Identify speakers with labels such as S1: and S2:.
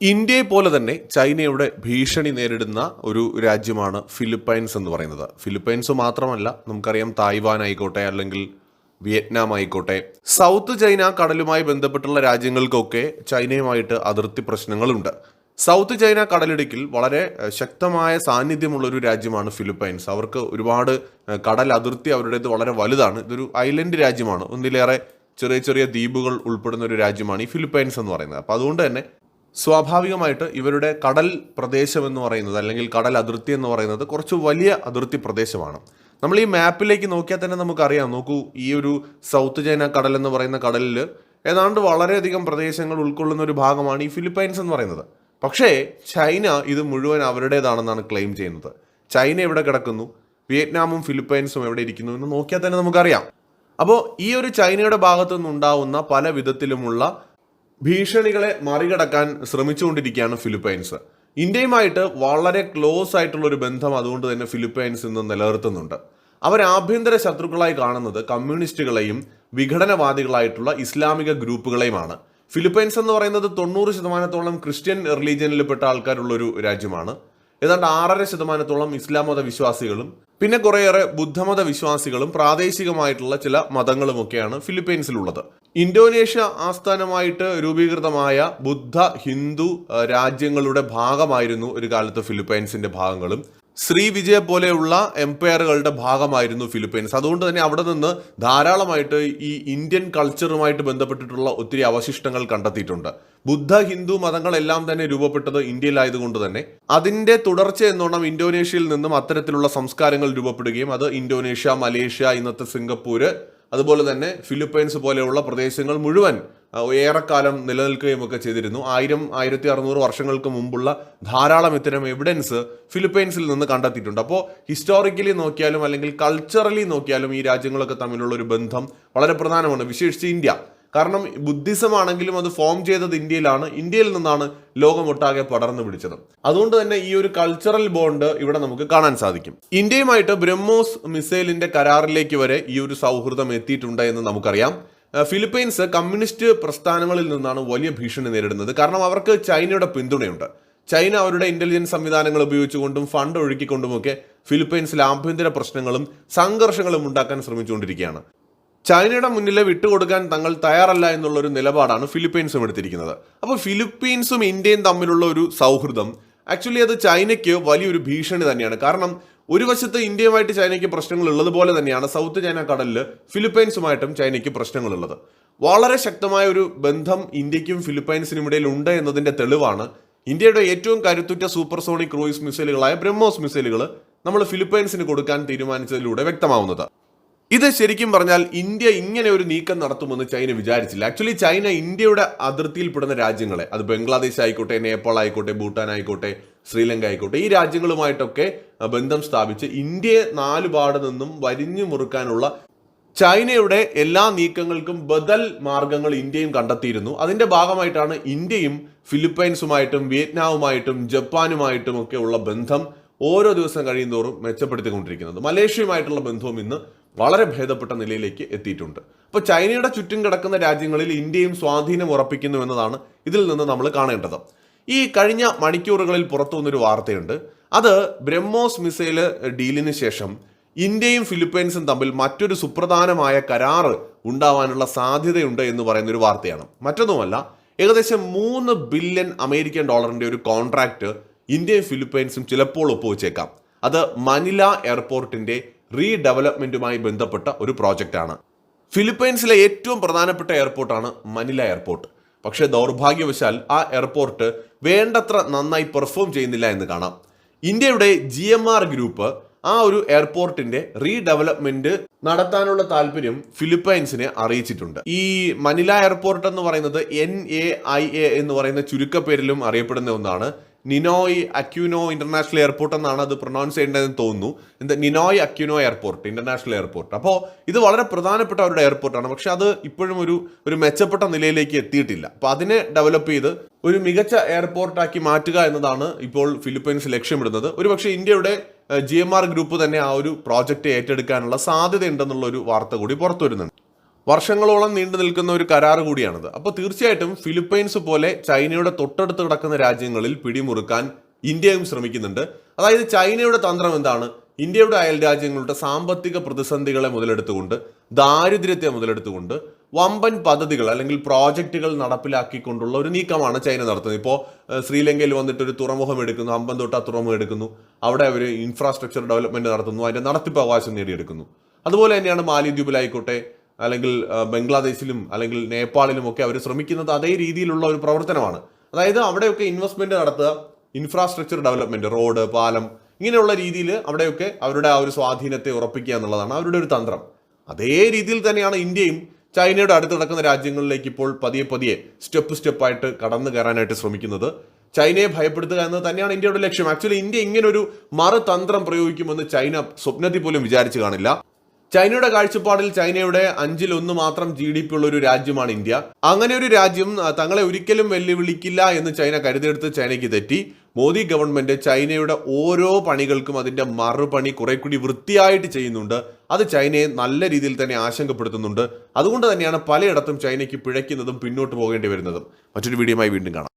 S1: ഇന്ത്യയെ പോലെ തന്നെ ചൈനയുടെ ഭീഷണി നേരിടുന്ന ഒരു രാജ്യമാണ് ഫിലിപ്പൈൻസ് എന്ന് പറയുന്നത്. ഫിലിപ്പൈൻസ് മാത്രമല്ല നമുക്കറിയാം തായ്വാൻ ആയിക്കോട്ടെ അല്ലെങ്കിൽ വിയറ്റ്നാം ആയിക്കോട്ടെ സൗത്ത് ചൈന കടലുമായി ബന്ധപ്പെട്ടുള്ള രാജ്യങ്ങൾക്കൊക്കെ ചൈനയുമായിട്ട് അതിർത്തി പ്രശ്നങ്ങളുണ്ട്. സൗത്ത് ചൈന കടലിടുക്കിൽ വളരെ ശക്തമായ സാന്നിധ്യമുള്ള ഒരു രാജ്യമാണ് ഫിലിപ്പൈൻസ്. അവർക്ക് ഒരുപാട് കടൽ അതിർത്തി അവരുടേത് വളരെ വലുതാണ്. ഇതൊരു ഐലൻഡ് രാജ്യമാണ്. ഒന്നിലേറെ ചെറിയ ചെറിയ ദ്വീപുകൾ ഉൾപ്പെടുന്ന ഒരു രാജ്യമാണ് ഈ ഫിലിപ്പൈൻസ് എന്ന് പറയുന്നത്. അപ്പോൾ അതുകൊണ്ട് തന്നെ സ്വാഭാവികമായിട്ട് ഇവരുടെ കടൽ പ്രദേശം എന്ന് പറയുന്നത് അല്ലെങ്കിൽ കടൽ അതിർത്തി എന്ന് പറയുന്നത് കുറച്ച് വലിയ അതിർത്തി പ്രദേശമാണ്. നമ്മൾ ഈ മാപ്പിലേക്ക് നോക്കിയാൽ തന്നെ നമുക്കറിയാം. നോക്കൂ ഈ ഒരു സൗത്ത് ചൈന കടൽ എന്ന് പറയുന്ന കടലിൽ ഏതാണ്ട് വളരെയധികം പ്രദേശങ്ങൾ ഉൾക്കൊള്ളുന്ന ഒരു ഭാഗമാണ് ഈ ഫിലിപ്പൈൻസ് എന്ന് പറയുന്നത്. പക്ഷേ ചൈന ഇത് മുഴുവൻ അവരുടേതാണെന്നാണ് ക്ലെയിം ചെയ്യുന്നത്. ചൈന എവിടെ കിടക്കുന്നു? വിയറ്റ്നാമും ഫിലിപ്പൈൻസും എവിടെ ഇരിക്കുന്നു എന്ന് നോക്കിയാൽ തന്നെ നമുക്കറിയാം. അപ്പോൾ ഈ ഒരു ചൈനയുടെ ഭാഗത്തു നിന്നുണ്ടാവുന്ന പല വിധത്തിലുമുള്ള ഭീഷണികളെ മറികടക്കാൻ ശ്രമിച്ചുകൊണ്ടിരിക്കുകയാണ് ഫിലിപ്പൈൻസ്. ഇന്ത്യയുമായിട്ട് വളരെ ക്ലോസ് ആയിട്ടുള്ള ഒരു ബന്ധം അതുകൊണ്ട് തന്നെ ഫിലിപ്പൈൻസ് ഇന്ന് നിലനിർത്തുന്നുണ്ട്. അവർ ആഭ്യന്തര ശത്രുക്കളായി കാണുന്നത് കമ്മ്യൂണിസ്റ്റുകളെയും വിഘടനവാദികളായിട്ടുള്ള ഇസ്ലാമിക ഗ്രൂപ്പുകളെയുമാണ്. ഫിലിപ്പൈൻസ് എന്ന് പറയുന്നത് തൊണ്ണൂറ് ശതമാനത്തോളം ക്രിസ്ത്യൻ റിലീജിയനിൽപ്പെട്ട ആൾക്കാരുള്ള ഒരു രാജ്യമാണ്. ഏതാണ്ട് ആറര ശതമാനത്തോളം ഇസ്ലാം മത വിശ്വാസികളും പിന്നെ കുറേയേറെ ബുദ്ധമത വിശ്വാസികളും പ്രാദേശികമായിട്ടുള്ള ചില മതങ്ങളുമൊക്കെയാണ് ഫിലിപ്പൈൻസിലുള്ളത്. ഇന്തോനേഷ്യ ആസ്ഥാനമായിട്ട് രൂപീകൃതമായ ബുദ്ധ ഹിന്ദു രാജ്യങ്ങളുടെ ഭാഗമായിരുന്നു ഒരു കാലത്ത് ഫിലിപ്പൈൻസിന്റെ ഭാഗങ്ങളും. ശ്രീവിജയ പോലെയുള്ള എംപയറുകളുടെ ഭാഗമായിരുന്നു ഫിലിപ്പൈൻസ്. അതുകൊണ്ട് തന്നെ അവിടെ നിന്ന് ധാരാളമായിട്ട് ഈ ഇന്ത്യൻ കൾച്ചറുമായിട്ട് ബന്ധപ്പെട്ടിട്ടുള്ള ഒത്തിരി അവശിഷ്ടങ്ങൾ കണ്ടെത്തിയിട്ടുണ്ട്. ബുദ്ധ ഹിന്ദു മതങ്ങളെല്ലാം തന്നെ രൂപപ്പെട്ടത് ഇന്ത്യയിലായതുകൊണ്ട് തന്നെ. അതിന്റെ തുടർച്ച എന്നോണം ഇന്തോനേഷ്യയിൽ നിന്നും അത്തരത്തിലുള്ള സംസ്കാരങ്ങൾ രൂപപ്പെടുകയും അത് ഇന്തോനേഷ്യ മലേഷ്യ ഇന്നത്തെ സിംഗപ്പൂര് അതുപോലെ തന്നെ ഫിലിപ്പൈൻസ് പോലെയുള്ള പ്രദേശങ്ങൾ മുഴുവൻ ഏറെക്കാലം നിലനിൽക്കുകയും ഒക്കെ ചെയ്തിരുന്നു. ആയിരം ആയിരത്തി അറുന്നൂറ് വർഷങ്ങൾക്ക് മുമ്പുള്ള ധാരാളം ഇത്തരം എവിഡൻസ് ഫിലിപ്പൈൻസിൽ നിന്ന് കണ്ടെത്തിയിട്ടുണ്ട്. അപ്പോൾ ഹിസ്റ്റോറിക്കലി നോക്കിയാലും അല്ലെങ്കിൽ കൾച്ചറലി നോക്കിയാലും ഈ രാജ്യങ്ങളൊക്കെ തമ്മിലുള്ള ഒരു ബന്ധം വളരെ പ്രധാനമാണ്. വിശേഷിച്ച് ഇന്ത്യ. കാരണം ബുദ്ധിസം ആണെങ്കിലും അത് ഫോം ചെയ്തത് ഇന്ത്യയിലാണ്. ഇന്ത്യയിൽ നിന്നാണ് ലോകമൊട്ടാകെ പടർന്നു പിടിച്ചത്. അതുകൊണ്ട് തന്നെ ഈ ഒരു കൾച്ചറൽ ബോണ്ട് ഇവിടെ നമുക്ക് കാണാൻ സാധിക്കും. ഇന്ത്യയുമായിട്ട് ബ്രഹ്മോസ് മിസൈലിന്റെ കരാറിലേക്ക് വരെ ഈ ഒരു സൗഹൃദം എത്തിയിട്ടുണ്ട് എന്ന് നമുക്കറിയാം. ഫിലിപ്പീൻസ് കമ്മ്യൂണിസ്റ്റ് പ്രസ്ഥാനങ്ങളിൽ നിന്നാണ് വലിയ ഭീഷണി നേരിടുന്നത്. കാരണം അവർക്ക് ചൈനയുടെ പിന്തുണയുണ്ട്. ചൈന അവരുടെ ഇന്റലിജൻസ് സംവിധാനങ്ങൾ ഉപയോഗിച്ചുകൊണ്ടും ഫണ്ട് ഒഴുക്കിക്കൊണ്ടുമൊക്കെ ഫിലിപ്പൈൻസിൽ ആഭ്യന്തര പ്രശ്നങ്ങളും സംഘർഷങ്ങളും ഉണ്ടാക്കാൻ ശ്രമിച്ചുകൊണ്ടിരിക്കുകയാണ്. ചൈനയുടെ മുന്നിൽ വിട്ടുകൊടുക്കാൻ തങ്ങൾ തയ്യാറല്ല എന്നുള്ള ഒരു നിലപാടാണ് ഫിലിപ്പീൻസും എടുത്തിരിക്കുന്നത്. അപ്പോൾ ഫിലിപ്പീൻസും ഇന്ത്യയും തമ്മിലുള്ള ഒരു സൗഹൃദം ആക്ച്വലി അത് ചൈനയ്ക്ക് വലിയൊരു ഭീഷണി തന്നെയാണ്. കാരണം ഒരു വശത്ത് ഇന്ത്യയുമായിട്ട് ചൈനയ്ക്ക് പ്രശ്നങ്ങൾ ഉള്ളതുപോലെ തന്നെയാണ് സൗത്ത് ചൈന കടലിൽ ഫിലിപ്പൈൻസുമായിട്ടും ചൈനയ്ക്ക് പ്രശ്നങ്ങളുള്ളത്. വളരെ ശക്തമായ ഒരു ബന്ധം ഇന്ത്യക്കും ഫിലിപ്പൈൻസിനും ഇടയിൽ ഉണ്ട് എന്നതിന്റെ തെളിവാണ് ഇന്ത്യയുടെ ഏറ്റവും കരുത്തുറ്റ സൂപ്പർസോണിക് ക്രൂയിസ് മിസൈലുകളായ ബ്രഹ്മോസ് മിസൈലുകൾ നമ്മൾ ഫിലിപ്പൈൻസിന് കൊടുക്കാൻ തീരുമാനിച്ചതിലൂടെ വ്യക്തമാവുന്നത്. ഇത് ശരിക്കും പറഞ്ഞാൽ ഇന്ത്യ ഇങ്ങനെ ഒരു നീക്കം നടത്തുമെന്ന് ചൈന വിചാരിച്ചില്ല. ആക്ച്വലി ചൈന ഇന്ത്യയുടെ അതിർത്തിയിൽപ്പെടുന്ന രാജ്യങ്ങളെ അത് ബംഗ്ലാദേശ് ആയിക്കോട്ടെ നേപ്പാൾ ആയിക്കോട്ടെ ഭൂട്ടാൻ ആയിക്കോട്ടെ ശ്രീലങ്ക ആയിക്കോട്ടെ ഈ രാജ്യങ്ങളുമായിട്ടൊക്കെ ബന്ധം സ്ഥാപിച്ച് ഇന്ത്യയെ നാലുപാട് നിന്നും വരിഞ്ഞു മുറുക്കാനുള്ള ചൈനയുടെ എല്ലാ നീക്കങ്ങൾക്കും ബദൽ മാർഗങ്ങൾ ഇന്ത്യയും കണ്ടെത്തിയിരുന്നു. അതിന്റെ ഭാഗമായിട്ടാണ് ഇന്ത്യയും ഫിലിപ്പൈൻസുമായിട്ടും വിയറ്റ്നാമുമായിട്ടും ജപ്പാനുമായിട്ടും ഒക്കെ ഉള്ള ബന്ധം ഓരോ ദിവസം കഴിയുന്തോറും മെച്ചപ്പെടുത്തിക്കൊണ്ടിരിക്കുന്നത്. മലേഷ്യയുമായിട്ടുള്ള ബന്ധവും ഇന്ന് വളരെ ഭേദപ്പെട്ട നിലയിലേക്ക് എത്തിയിട്ടുണ്ട്. അപ്പോൾ ചൈനയുടെ ചുറ്റും കിടക്കുന്ന രാജ്യങ്ങളിൽ ഇന്ത്യയും സ്വാധീനം ഉറപ്പിക്കുന്നു എന്നതാണ് ഇതിൽ നിന്ന് നമ്മൾ കാണേണ്ടത്. ഈ കഴിഞ്ഞ മണിക്കൂറുകളിൽ പുറത്തു വന്നൊരു വാർത്തയുണ്ട്. അത് ബ്രഹ്മോസ് മിസൈൽ ഡീലിന് ശേഷം ഇന്ത്യയും ഫിലിപ്പൈൻസും തമ്മിൽ മറ്റൊരു സുപ്രധാനമായ കരാറ് ഉണ്ടാവാനുള്ള സാധ്യതയുണ്ട് എന്ന് പറയുന്ന ഒരു വാർത്തയാണ്. മറ്റൊന്നുമല്ല ഏകദേശം മൂന്ന് ബില്യൺ അമേരിക്കൻ ഡോളറിന്റെ ഒരു കോൺട്രാക്റ്റ് ഇന്ത്യയും ഫിലിപ്പൈൻസും ചിലപ്പോൾ ഒപ്പുവെച്ചേക്കാം. അത് മനില എയർപോർട്ടിന്റെ റീഡെവലപ്മെന്റുമായി ബന്ധപ്പെട്ട ഒരു പ്രോജക്റ്റാണ്. ഫിലിപ്പൈൻസിലെ ഏറ്റവും പ്രധാനപ്പെട്ട എയർപോർട്ടാണ് മനില എയർപോർട്ട്. പക്ഷേ ദൗർഭാഗ്യവശാൽ ആ എയർപോർട്ട് വേണ്ടത്ര നന്നായി പെർഫോം ചെയ്യുന്നില്ല എന്ന് കാണാം. ഇന്ത്യയുടെ ജി എം ആർ ഗ്രൂപ്പ് ആ ഒരു എയർപോർട്ടിന്റെ റീഡെവലപ്മെന്റ് നടത്താനുള്ള താല്പര്യം ഫിലിപ്പൈൻസിനെ അറിയിച്ചിട്ടുണ്ട്. ഈ മനില എയർപോർട്ട് എന്ന് പറയുന്നത് എൻ എ ഐ എ എന്ന് പറയുന്ന ചുരുക്കപ്പേരിലും അറിയപ്പെടുന്ന ഒന്നാണ് നിനോയ് അക്യൂനോ ഇന്റർനാഷണൽ എയർപോർട്ട് എന്നാണ് അത് പ്രൊനൗൺസ് ചെയ്യേണ്ടതെന്ന് തോന്നുന്നു. എന്ത് Ninoy Aquino airport international airport അപ്പോൾ ഇത് വളരെ പ്രധാനപ്പെട്ട അവരുടെ എയർപോർട്ടാണ് പക്ഷെ അത് ഇപ്പോഴും ഒരു ഒരു മെച്ചപ്പെട്ട നിലയിലേക്ക് എത്തിയിട്ടില്ല. അപ്പോൾ അതിനെ ഡെവലപ്പ് ചെയ്ത് ഒരു മികച്ച എയർപോർട്ടാക്കി മാറ്റുക എന്നതാണ് ഇപ്പോൾ ഫിലിപ്പൈൻസ് ലക്ഷ്യമിടുന്നത്. ഒരുപക്ഷെ ഇന്ത്യയുടെ ജി എം ആർ ഗ്രൂപ്പ് തന്നെ ആ ഒരു പ്രോജക്റ്റ് ഏറ്റെടുക്കാനുള്ള സാധ്യത ഉണ്ടെന്നുള്ള ഒരു വാർത്ത കൂടി പുറത്തു വരുന്നുണ്ട് വർഷങ്ങളോളം നീണ്ടു നിൽക്കുന്ന ഒരു കരാർ കൂടിയാണിത്. അപ്പോൾ തീർച്ചയായിട്ടും ഫിലിപ്പൈൻസ് പോലെ ചൈനയുടെ തൊട്ടടുത്ത് കിടക്കുന്ന രാജ്യങ്ങളിൽ പിടിമുറുക്കാൻ ഇന്ത്യയും ശ്രമിക്കുന്നുണ്ട്. അതായത് ചൈനയുടെ തന്ത്രം എന്താണ്? ഇന്ത്യയുടെ അയൽ രാജ്യങ്ങളുടെ സാമ്പത്തിക പ്രതിസന്ധികളെ മുതലെടുത്തുകൊണ്ട് ദാരിദ്ര്യത്തെ മുതലെടുത്തുകൊണ്ട് വമ്പൻ പദ്ധതികൾ അല്ലെങ്കിൽ പ്രോജക്റ്റുകൾ നടപ്പിലാക്കിക്കൊണ്ടുള്ള ഒരു നീക്കമാണ് ചൈന നടത്തുന്നത്. ഇപ്പോൾ ശ്രീലങ്കയിൽ വന്നിട്ട് ഒരു തുറമുഖം എടുക്കുന്നു അമ്പന്തോട്ട തുറമുഖം എടുക്കുന്നു. അവിടെ അവർ ഇൻഫ്രാസ്ട്രക്ചർ ഡെവലപ്മെന്റ് നടത്തുന്നു അതിന്റെ നടത്തിപ്പ് അവകാശം നേടിയെടുക്കുന്നു. അതുപോലെ തന്നെയാണ് മാലിദ്വീപിലായിക്കോട്ടെ അല്ലെങ്കിൽ ബംഗ്ലാദേശിലും അല്ലെങ്കിൽ നേപ്പാളിലും ഒക്കെ അവർ ശ്രമിക്കുന്നത് അതേ രീതിയിലുള്ള ഒരു പ്രവർത്തനമാണ്. അതായത് അവിടെയൊക്കെ ഇൻവെസ്റ്റ്മെന്റ് നടത്തുക ഇൻഫ്രാസ്ട്രക്ചർ ഡെവലപ്മെന്റ് റോഡ് പാലം ഇങ്ങനെയുള്ള രീതിയിൽ അവിടെയൊക്കെ അവരുടെ ആ ഒരു സ്വാധീനത്തെ ഉറപ്പിക്കുക എന്നുള്ളതാണ് അവരുടെ ഒരു തന്ത്രം. അതേ രീതിയിൽ തന്നെയാണ് ഇന്ത്യയും ചൈനയുടെ അടുത്ത് കിടക്കുന്ന രാജ്യങ്ങളിലേക്ക് ഇപ്പോൾ പതിയെ പതിയെ സ്റ്റെപ്പ് സ്റ്റെപ്പായിട്ട് കടന്നു കയറാനായിട്ട് ശ്രമിക്കുന്നത്. ചൈനയെ ഭയപ്പെടുത്തുക എന്നത് തന്നെയാണ് ഇന്ത്യയുടെ ലക്ഷ്യം. ആക്ച്വലി ഇന്ത്യ ഇങ്ങനെ ഒരു മറുതന്ത്രം പ്രയോഗിക്കുമെന്ന് ചൈന സ്വപ്നത്തിൽ പോലും വിചാരിച്ചു കാണില്ല. ചൈനയുടെ കാഴ്ചപ്പാടിൽ ചൈനയുടെ അഞ്ചിൽ ഒന്ന് മാത്രം ജി ഡി പി ഉള്ള ഒരു രാജ്യമാണ് ഇന്ത്യ. അങ്ങനെ ഒരു രാജ്യം തങ്ങളെ ഒരിക്കലും വെല്ലുവിളിക്കില്ല എന്ന് ചൈന കരുതിയെടുത്ത് ചൈനയ്ക്ക് തെറ്റി. മോദി ഗവൺമെന്റ് ചൈനയുടെ ഓരോ പണികൾക്കും അതിന്റെ മറുപണി കുറെ കൂടി വൃത്തിയായിട്ട് ചെയ്യുന്നുണ്ട്. അത് ചൈനയെ നല്ല രീതിയിൽ തന്നെ ആശങ്കപ്പെടുത്തുന്നുണ്ട്. അതുകൊണ്ട് തന്നെയാണ് പലയിടത്തും ചൈനയ്ക്ക് പിഴയ്ക്കുന്നതും പിന്നോട്ട് പോകേണ്ടി വരുന്നതും. മറ്റൊരു വീഡിയോയുമായി വീണ്ടും കാണാം.